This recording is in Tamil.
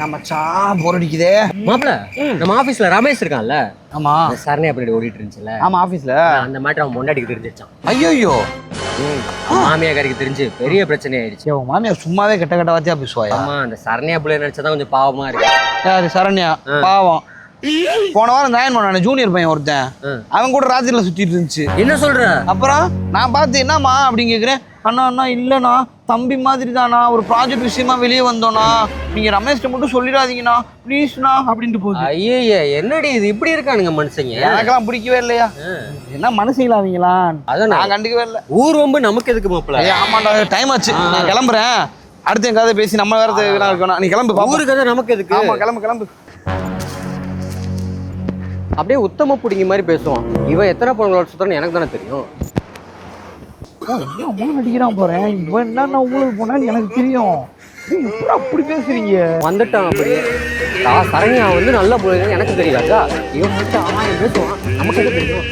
நம்ம சா போர் அடிக்குதே. மாப்பிள நம்ம ஆபீஸ்ல ரமேஷ் இருக்கான்ல? ஆமா. சரணை அப்படி ஓடிட்டு இருந்துச்சுல ஆமா ஆபீஸ்ல அந்த மேட்டர் அவன் பொண்டாட்டிக்கு தெரிஞ்சிருச்சான் ஐயோ மாமியாக்காரிக்கு தெரிஞ்சு பெரிய பிரச்சனை ஆயிடுச்சு. உங்க மாமியார் சும்மாவே கெட்ட கெட்ட வாத்தியா பேசுவாயா? ஆமா அந்த சரண்யா பிள்ளை நினைச்சதான் கொஞ்சம் பாவமா இருக்கு. யாரு சரண்யா? பாவம். போன வாரம் ஜாயின் பண்ணானே ஜூனியர் பையன் ஒருத்தன். அவன் கூட ராத்திரில சுத்திட்டு இருந்துச்சு. என்ன சொல்ற? அப்புறம் நான் பார்த்து என்னம்மா? அப்படின்னு கேட்குறேன் அண்ணா அண்ணா இல்லைண்ணா. தம்பி மாதிரி தானா ஒரு ப்ராஜெக்ட் விஷயமா வெளியே வந்தோண்ணா நீங்கள் ரமேஷ்கிட்ட மட்டும் சொல்லிடாதீங்கண்ணா. ப்ளீஸ்ண்ணா அப்படின்ட்டு போகுது. ஐயே என்னடி இது? இப்படி இருக்கானுங்க மனுஷங்க. எனக்கெல்லாம் பிடிக்கவே இல்லையா? என்ன மனசுங்களா அவங்களா அதான். நான் கண்டுக்கவே இல்லை. ஊர் ரொம்ப நமக்கு எதுக்கு மாப்பிள? ஏய் ஆமாண்டா டைம் ஆச்சு. நான் கிளம்புறேன். அடுத்து எங்காவது பேசி நம்ம வேற இருக்கணும். நீ கிளம்பு. ஊருக்கு தான் நமக்கு எதுக்கு? ஆமா கிளம்பு கிளம்பு. அப்படியே உத்தம புடிங்க மாதிரி பேசுவான். இவன் எத்தனை பொண்களோட சுத்தம் எனக்கு தானே தெரியும். ஏன் மூணு அடிக்கிறான் போறேன் இவன் என்னென்ன உங்களுக்கு போனா எனக்கு தெரியும். அப்படி பேசுறீங்க? வந்துட்டான் அப்படி. சரண்யா வந்து நல்ல பொழுது எனக்கு தெரியாதா இவன் மட்டும் ஆமாம் பேசுவான்? நமக்கு தெரியும்?